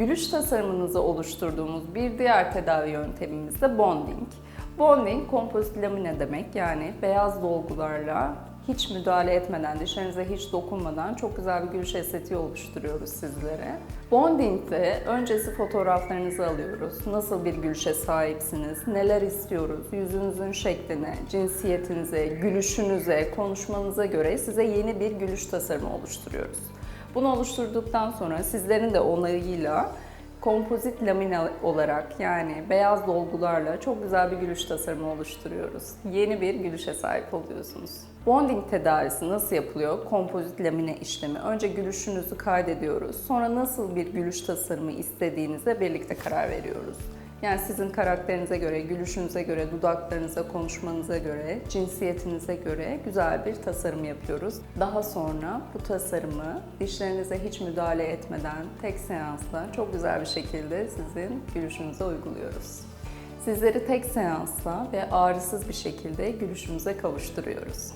Gülüş tasarımınızı oluşturduğumuz bir diğer tedavi yöntemimiz de bonding. Bonding kompozit lamine demek yani beyaz dolgularla hiç müdahale etmeden, dişlerinize hiç dokunmadan çok güzel bir gülüş estetiği oluşturuyoruz sizlere. Bonding'de öncesi fotoğraflarınızı alıyoruz. Nasıl bir gülüşe sahipsiniz, neler istiyoruz, yüzünüzün şekline, cinsiyetinize, gülüşünüze, konuşmanıza göre size yeni bir gülüş tasarımı oluşturuyoruz. Bunu oluşturduktan sonra sizlerin de onayıyla kompozit lamine olarak yani beyaz dolgularla çok güzel bir gülüş tasarımı oluşturuyoruz. Yeni bir gülüşe sahip oluyorsunuz. Bonding tedavisi nasıl yapılıyor? Kompozit lamine işlemi. Önce gülüşünüzü kaydediyoruz. Sonra nasıl bir gülüş tasarımı istediğinize birlikte karar veriyoruz. Yani sizin karakterinize göre, gülüşünüze göre, dudaklarınıza, konuşmanıza göre, cinsiyetinize göre güzel bir tasarım yapıyoruz. Daha sonra bu tasarımı dişlerinize hiç müdahale etmeden tek seansla çok güzel bir şekilde sizin gülüşünüze uyguluyoruz. Sizleri tek seansla ve ağrısız bir şekilde gülüşümüze kavuşturuyoruz.